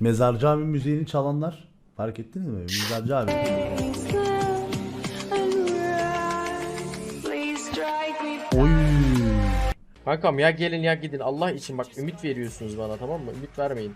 Mezarcı abi müziğini çalanlar fark ettiniz mi? Mezarcı abi. Oy. Kankam ya gelin ya gidin Allah için bak ümit veriyorsunuz bana tamam mı? Ümit vermeyin.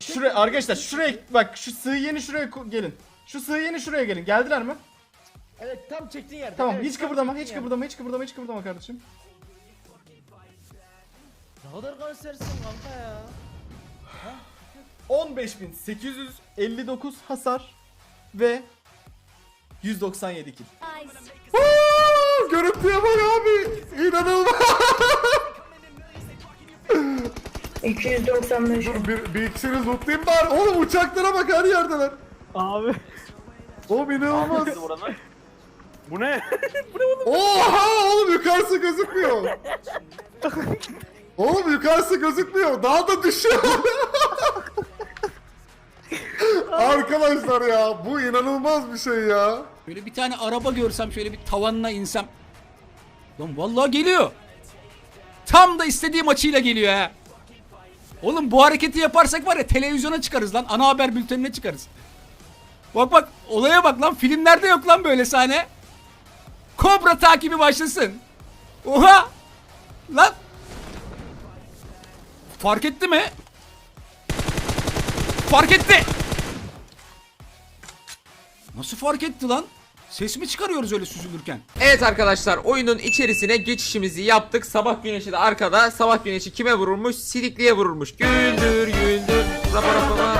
Şuraya arkadaşlar şuraya bak şu sığ yeni şuraya gelin. Şu sığ yeni şuraya gelin. Geldiler mi? Evet tam çektiğin yerde. Tamam evet, hiç tam kıpırdama hiç yerde. kıpırdama hiç kıpırdama hiç kıpırdama kardeşim. Ne kadar kansersin kanka ya. 15.859 hasar ve 197 kill. Görüntüye bak abi. İnanılmaz. 295. Dur bir, bir ikisini lootlayayım bari. Oğlum uçaklara bak her yerdeler. Abi. Oğlum inanılmaz. Bu ne? Oha oğlum yukarısı gözükmüyor. oğlum yukarısı gözükmüyor. Daha da düşüyor. Arkadaşlar ya bu inanılmaz bir şey ya. Böyle bir tane araba görsem şöyle bir tavanına insem. Lan vallahi geliyor. Tam da istediğim açıyla geliyor ha. Oğlum bu hareketi yaparsak var ya televizyona çıkarız lan. Ana haber bültenine çıkarız. Bak bak olaya bak lan filmlerde yok lan böyle sahne. Kobra takibi başlasın. Oha! Lan! Fark etti mi? Fark etti. Nasıl fark etti lan? Ses mi çıkarıyoruz öyle süzülürken? Evet arkadaşlar oyunun içerisine geçişimizi yaptık. Sabah güneşi de arkada. Sabah güneşi kime vurulmuş? Sidikli'ye vurulmuş. Güldür güldür. Rapa rapa.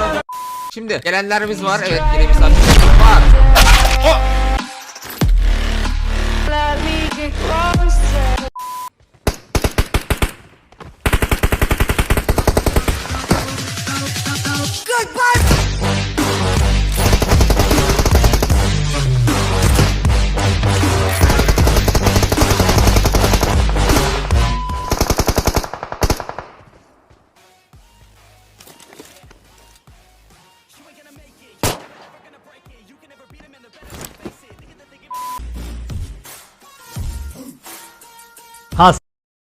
Şimdi gelenlerimiz var. Evet yine misafirlerimiz var. Has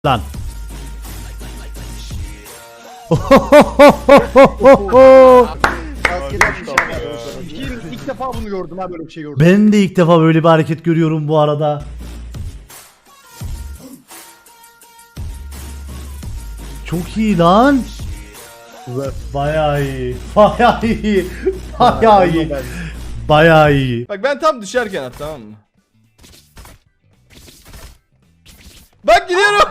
lan. İlk, defa bunu gördüm ha böyle bir şey gördüm. ben de ilk defa böyle bir hareket görüyorum bu arada. Çok iyi lan. Bayağı iyi. Bayağı iyi. Bayağı iyi. Bayağı iyi. Bak ben tam düşerken at tamam mı? Bak gidiyorum.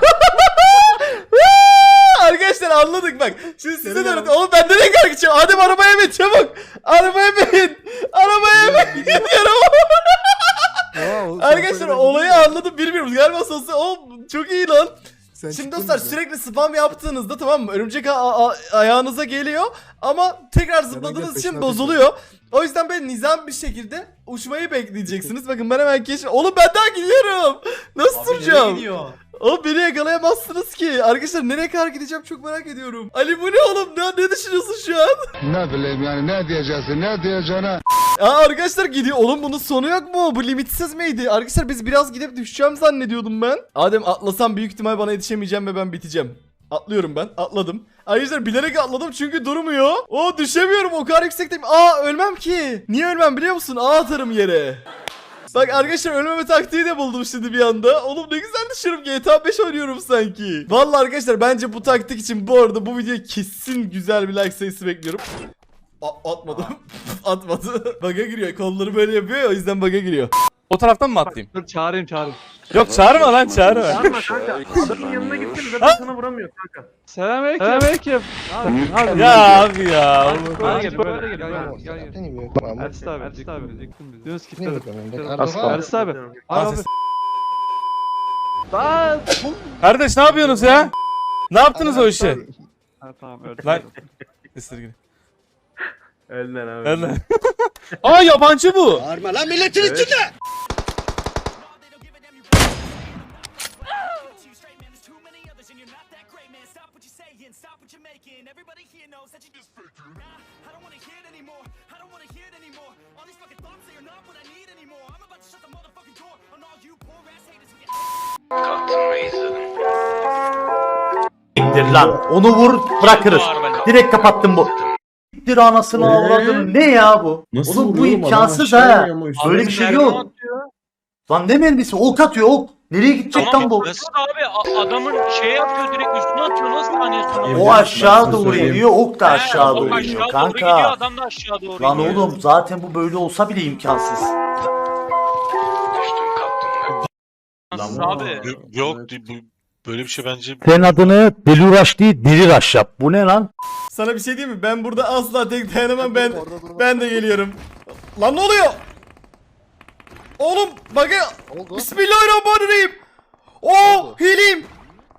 Arkadaşlar anladık bak. Şimdi size de öğret- Oğlum ben nereye kadar gideceğim? Adem arabaya bin çabuk. Arabaya bin. Arabaya bin. Gidiyorum. Arkadaşlar olayı anladım bilmiyoruz. Galiba sosyal... Oğlum çok iyi lan. Şimdi dostlar sürekli spam yaptığınızda tamam mı? Örümcek a- a- ayağınıza geliyor ama tekrar zıpladığınız için bozuluyor. O yüzden böyle nizam bir şekilde uçmayı bekleyeceksiniz. Bakın ben hemen keşf... Oğlum ben daha gidiyorum. Nasıl duracağım? Oğlum beni yakalayamazsınız ki. Arkadaşlar nereye kadar gideceğim çok merak ediyorum. Ali bu ne oğlum? Ne, ne düşünüyorsun şu an? Ne bileyim yani ne diyeceksin ne diyeceğine. Aa arkadaşlar gidiyor. Oğlum bunun sonu yok mu? Bu limitsiz miydi? Arkadaşlar biz biraz gidip düşeceğim zannediyordum ben. Adem atlasam büyük ihtimal bana yetişemeyeceğim ve ben biteceğim. Atlıyorum ben. Atladım. Arkadaşlar bilerek atladım çünkü durmuyor. O düşemiyorum. O kadar yüksekteyim. Aa ölmem ki. Niye ölmem biliyor musun? Aa atarım yere. Bak arkadaşlar ölmeme taktiği de buldum şimdi bir anda. Oğlum ne güzel düşüyorum GTA 5 oynuyorum sanki. Vallahi arkadaşlar bence bu taktik için bu arada bu videoya kesin güzel bir like sayısı bekliyorum. A- atmadım. Atmadı. Baga giriyor. Kolları böyle yapıyor ya o yüzden baga giriyor. O taraftan mı atlayayım? Dur çağırayım çağırayım. Yok çağırma lan çağırma. Çağırma kanka. Adamın yanına gittim zaten sana vuramıyor kanka. Selamünaleyküm. Selamünaleyküm. Abi, Ya abi ya. Böyle gel böyle gel. Gel gel. gel. Ersin abi. Ersin abi. Diyoruz ki Ersin abi. Abi. Lan. Kardeş ne yapıyorsunuz ya? Ne yaptınız o işi? Ha, Tamam öyle. Lan. Esirgin. Önden abi. Önden. Aa yabancı bu. Bağırma lan milletin evet. içinde. Kalktın ve izledin. Lan. Onu vur bırakırız. Direkt kapattım bu. Siktir anasını Ee? avradını. Ne ya bu? Nasıl Oğlum bu imkansız Adam aşağı ha. Böyle bir şey yok. Lan ne mermisi? Ok atıyor ok. Nereye gidecek lan bu? Nasıl abi A- adamın şey yapıyor direkt üstüne atıyor nasıl saniye sonra? O aşağı doğru söyleyeyim. iniyor. Ok da aşağı doğru aşağı iniyor doğru gidiyor kanka. adam da aşağı doğru Lan iniyor. oğlum zaten bu böyle olsa bile imkansız. Nasıl abi? Yok bu böyle bir şey bence Sen adını Deli Rush değil Deli Rush yap. Bu ne lan? Sana bir şey diyeyim mi? Ben burada asla tek dayanamam ben. Ben de geliyorum. Lan ne oluyor? Oğlum bak ya. Bismillahirrahmanirrahim. Oo hileyim.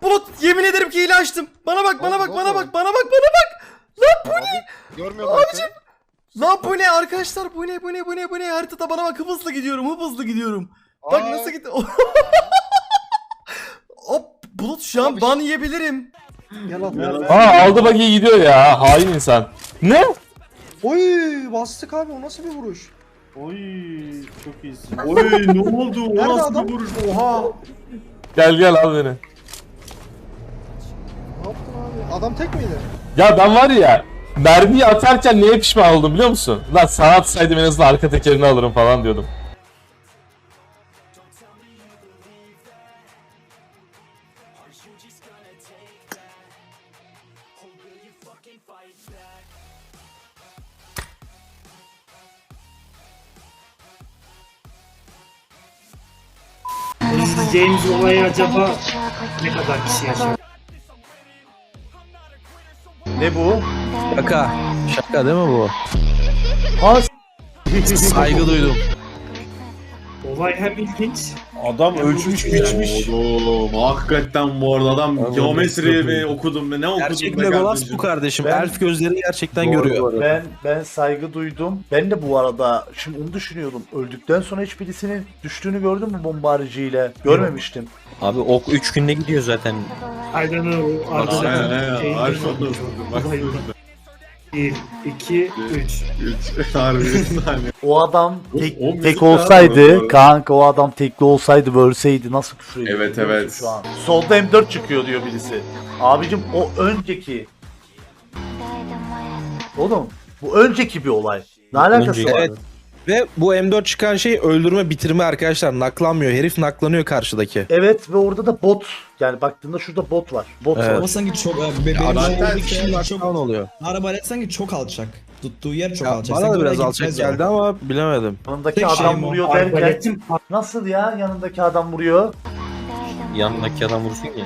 Bulut yemin ederim ki hile açtım. Bana bak bana bak bana bak bana bak bana bak. Lan bu ne? Görmüyorum Abicim. Lan bu ne arkadaşlar bu ne bu ne bu ne bu ne haritada bana bak hızlı gidiyorum hızlı gidiyorum. Bak nasıl gitti. Bulut şu an ban yiyebilirim. Aa aldı bak iyi gidiyor ya. Hain insan. Ne? Oy bastık abi o nasıl bir vuruş? Oy çok iyisin. Oy ne oldu? O Nerede nasıl adam? bir vuruş? Oha. Gel gel al beni. Ne yaptın abi? Adam tek miydi? Ya ben var ya mermiyi atarken neye pişman oldum biliyor musun? Lan sağa atsaydım en azından arka tekerini alırım falan diyordum. İzleyeceğimiz olayı acaba ne kadar kişi yaşar? Ne bu? Şaka. Şaka değil mi bu? Ha Saygı duydum. Olay hem ilginç. Adam ölçmüş biçmiş. Oğlum hakikaten bu arada adam geometri mi okudum mu ne okudum Gerçek be Legolas kardeşim? bu kardeşim. Ben- Elf gözleri gerçekten Doğru, görüyor. doğru. Ben ben saygı duydum. Ben de bu arada şimdi onu düşünüyorum. Öldükten sonra hiç birisinin düştüğünü gördün mü bomba haricıyla? Görmemiştim. Abi ok 3 günde gidiyor zaten. Aynen öyle. Aynen aynen. Harf oldu. Bak burada. 1, 2, 3. Üç. Harbi. O adam tek, O- o müzik tek olsaydı, yapıyor? kanka o adam tekli olsaydı bölseydi nasıl küfür ediyor? Evet, biliyor musun evet. Şu an. Solda M4 çıkıyor diyor birisi. Abicim o önceki. Oğlum bu önceki bir olay. Ne alakası Önceki. var? Evet. Ve bu M4 çıkan şey öldürme bitirme arkadaşlar. Naklanmıyor. Herif naklanıyor karşıdaki. Evet ve orada da bot. Yani baktığında şurada bot var. Bot Evet. var. sanki çok zaten Naklan oluyor. Arbalet sanki çok alçak. Tuttuğu yer çok Ya, alçak. bana Sanki da biraz oraya alçak gitmez geldi ama bilemedim. Yanındaki Tek adam şeyim o. vuruyor derken. Arbaletin Nasıl ya yanındaki adam vuruyor? Yanındaki adam vursun ya.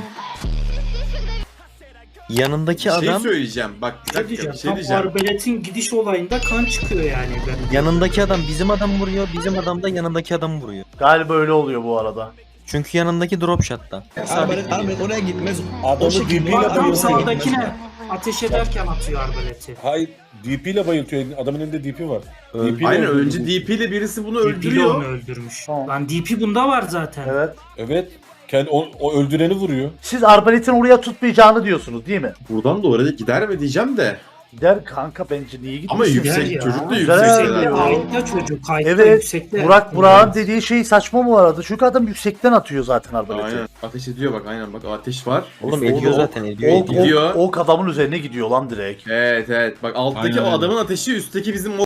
Yanındaki Bir şey söyleyeceğim. Bak bir dakika bir şey diyeceğim. arbaletin gidiş olayında kan çıkıyor yani. Ben yanındaki adam bizim adam vuruyor, bizim adam da yanındaki adam vuruyor. Galiba öyle oluyor bu arada. Çünkü yanındaki drop shot'ta. Arbalet, arbalet oraya gitmez. Adamı o şekilde birbiriyle adam bayıltıyor. sağdakine ateş ederken atıyor arbaleti. Hayır DP ile bayıltıyor. Adamın elinde DP var. DP Aynen önce DP ile birisi bunu öldürüyor. öldürmüş. Tamam. Lan DP bunda var zaten. Evet. Evet. Kendi o, o öldüreni vuruyor. Siz arbaletin oraya tutmayacağını diyorsunuz değil mi? Buradan da oraya gider mi diyeceğim de. Gider kanka bence niye gitmesin? Ama Güzel yüksek ya. çocuk da Güzel yüksek. Kayıtta çocuk. Kayıtta Evet. yüksekte. Burak Burak'ın dediği şey saçma mı arada? Çünkü adam yüksekten atıyor zaten arbaleti. Aynen. Ateş ediyor bak aynen bak ateş var. Oğlum ediyor o- zaten ediyor. Ok, ediyor. Gidiyor. ok, ok adamın üzerine gidiyor lan direkt. Evet evet bak alttaki Aynen, o aynen. adamın ateşi üstteki bizim